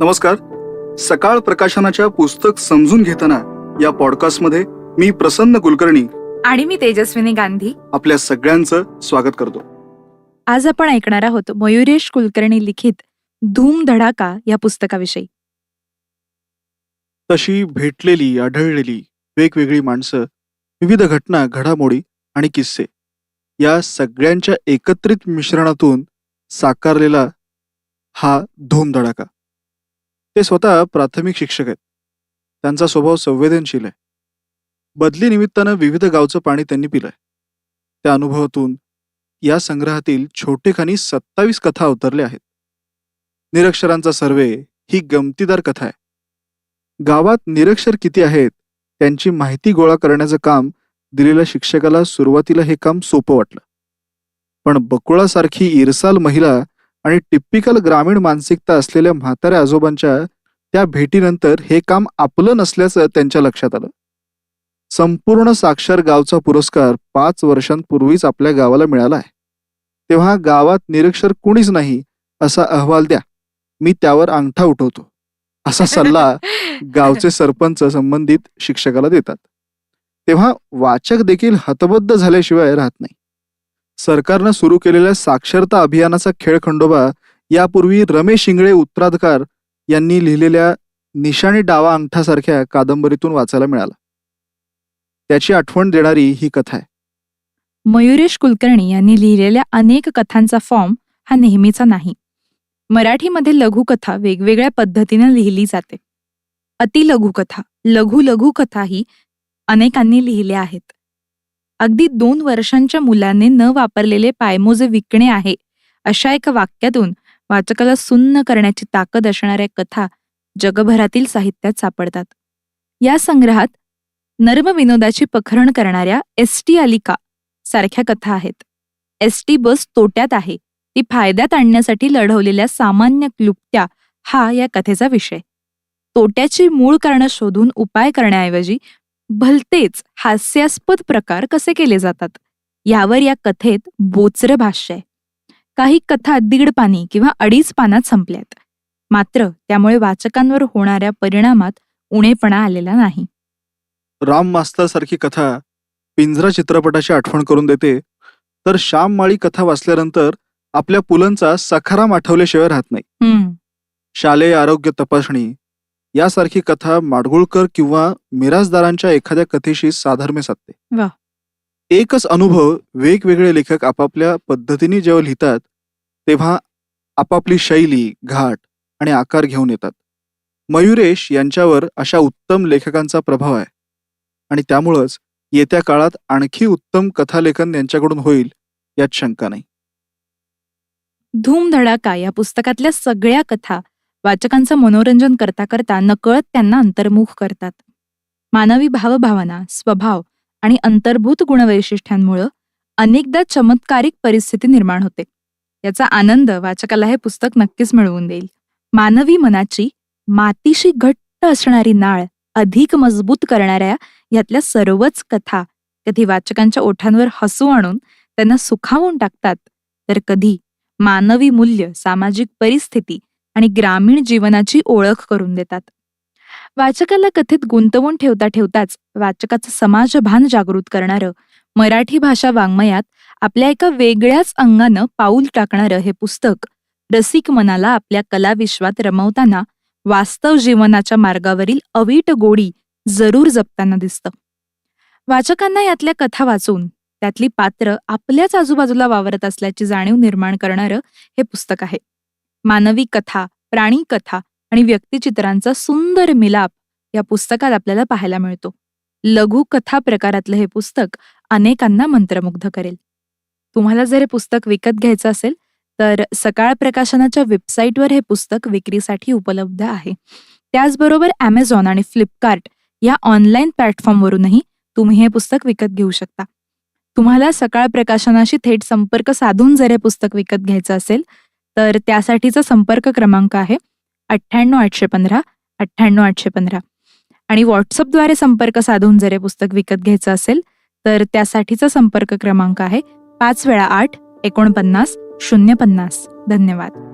नमस्कार. सकाळ प्रकाशनाच्या पुस्तक समजून घेताना या पॉडकास्टमध्ये मी प्रसन्न कुलकर्णी आणि मी तेजस्विनी गांधी. आपल्या सगळ्यांचं स्वागत करतो. आज आपण ऐकणार आहोत मयुरेश कुलकर्णी लिखित धूम धडाका या पुस्तकाविषयी. तशी भेटलेली आढळलेली वेगवेगळी माणसं विविध घटना घडामोडी आणि किस्से या सगळ्यांच्या एकत्रित मिश्रणातून साकारलेला हा धूमधडाका ते स्वतः प्राथमिक शिक्षक आहेत. त्यांचा स्वभाव संवेदनशील आहे. बदली निमित्तानं विविध गावचं पाणी त्यांनी पिलंय. त्या अनुभवातून या संग्रहातील छोटेखानी सत्तावीस कथा अवतरल्या आहेत. निरक्षरांचा सर्वे ही गमतीदार कथा आहे. गावात निरक्षर किती आहेत त्यांची माहिती गोळा करण्याचं काम दिलेल्या शिक्षकाला सुरुवातीला हे काम सोपं वाटलं. पण बकुळासारखी इरसाल महिला आणि टिपिकल ग्रामीण मानसिकता असलेल्या म्हाताऱ्या आजोबांच्या त्या भेटीनंतर हे काम आपलं नसल्याचं त्यांच्या लक्षात आलं. संपूर्ण साक्षर गावचा पुरस्कार पाच वर्षांपूर्वीच आपल्या गावाला मिळाला आहे. तेव्हा गावात निरक्षर कुणीच नाही असा अहवाल द्या. मी त्यावर अंगठा उठवतो. असा सल्ला गावचे सरपंच संबंधित शिक्षकाला देतात. तेव्हा वाचक देखील हतबद्ध झाल्याशिवाय राहत नाही. सरकारनं सुरू केलेल्या साक्षरता अभियानाचा खेळ खंडोबा यापूर्वी रमेश इंगळे उत्तराधिकार यांनी लिहिलेल्या निशाणी डावा अंगठासारख्या कादंबरीतून वाचायला मिळाला. त्याची आठवण देणारी ही कथा आहे. मयुरेश कुलकर्णी यांनी लिहिलेल्या अनेक कथांचा फॉर्म हा नेहमीचा नाही. मराठीमध्ये लघुकथा वेगवेगळ्या पद्धतीने लिहिली जाते. अति लघुकथा लघु लघुकथाही अनेकांनी लिहिल्या आहेत. अगदी दोन वर्षांच्या मुलाने न वापरलेले पायमोजे विकणे आहे अशा एका वाक्यातून वाचकाला सुन्न करण्याची ताकद असणाऱ्या कथा जगभरातील साहित्यात सापडतात. या संग्रहात नर्मविनोदाची पखरण करणाऱ्या एस टी अलिका सारख्या कथा आहेत. एस टी बस तोट्यात आहे ती फायद्यात आणण्यासाठी लढवलेल्या सामान्य क्लुप्त्या हा या कथेचा विषय. तोट्याची मूळ कारणं शोधून उपाय करण्याऐवजी भलतेच हास्यास्पद प्रकार कसे केले जातात? यावर या कथेत बोचरं भाष्य आहे. काही कथा दीड पानी किंवा अडीच पानात संपल्यात. मात्र त्यामुळे वाचकांवर होणाऱ्या परिणामात उणेपणा आलेला नाही. राम मास्तर सारखी कथा पिंजरा चित्रपटाची आठवण करून देते तर श्याम माळी कथा वाचल्यानंतर आपल्या पुलंचा सखाराम आठवल्याशिवाय राहत नाही. शालेय आरोग्य तपासणी यासारखी कथा माडगुळकर किंवा मिराजदारांच्या एखाद्या कथेशी साधर्म्य साधते. एकच अनुभव वेगवेगळे लेखक आपापल्या पद्धतीने जेव्हा लिहितात तेव्हा आपापली शैली घाट आणि आकार घेऊन येतात. मयुरेश यांच्यावर अशा उत्तम लेखकांचा प्रभाव आहे. आणि त्यामुळंच येत्या काळात आणखी उत्तम कथालेखन यांच्याकडून होईल यात शंका नाही. धूम धडाका या पुस्तकातल्या सगळ्या कथा वाचकांचं मनोरंजन करता करता नकळत त्यांना अंतर्मुख करतात. मानवी भावभावना स्वभाव आणि अंतर्भूत गुणवैशिष्ट्यांमुळं अनेकदा चमत्कारिक परिस्थिती निर्माण होते. याचा आनंद वाचकाला हे पुस्तक नक्कीच मिळवून देईल. मानवी मनाची मातीशी घट्ट असणारी नाळ अधिक मजबूत करणाऱ्या यातल्या सर्वच कथा कधी वाचकांच्या ओठांवर हसू आणून त्यांना सुखावून टाकतात तर कधी मानवी मूल्य सामाजिक परिस्थिती आणि ग्रामीण जीवनाची ओळख करून देतात. वाचकाला कथेत गुंतवून ठेवता ठेवताच वाचकाचं समाजभान जागृत करणारं मराठी भाषा वाङ्मयात आपल्या एका वेगळ्याच अंगानं पाऊल टाकणारं हे पुस्तक रसिक मनाला आपल्या कलाविश्वात रमवताना वास्तव जीवनाच्या मार्गावरील अवीट गोडी जरूर जपताना दिसतं. वाचकांना यातल्या कथा वाचून त्यातली पात्र आपल्याच आजूबाजूला वावरत असल्याची जाणीव निर्माण करणारं हे पुस्तक आहे. मानवी कथा प्राणी कथा आणि व्यक्तिचित्रांचा सुंदर मिलाप या पुस्तकात आपल्याला पाहायला मिळतो. लघुकथा प्रकारातलं हे पुस्तक अनेकांना मंत्रमुग्ध करेल. तुम्हाला जर हे पुस्तक विकत घ्यायचं असेल तर सकाळ प्रकाशनाच्या वेबसाईटवर हे पुस्तक विक्रीसाठी उपलब्ध आहे. त्याचबरोबर ॲमेझॉन आणि फ्लिपकार्ट या ऑनलाईन प्लॅटफॉर्मवरूनही तुम्ही हे पुस्तक विकत घेऊ शकता. तुम्हाला सकाळ प्रकाशनाशी थेट संपर्क साधून जर हे पुस्तक विकत घ्यायचं असेल तर त्यासाठीचा संपर्क क्रमांक आहे अठ्ठ्याण्णव आठशे पंधरा अठ्ठ्याण्णव आठशे पंधरा. आणि व्हॉट्सअपद्वारे संपर्क साधून जर हे पुस्तक विकत घ्यायचं असेल तर त्यासाठीचा संपर्क क्रमांक आहे पाच वेळा आठ एकोणपन्नास शून्य पन्नास. धन्यवाद.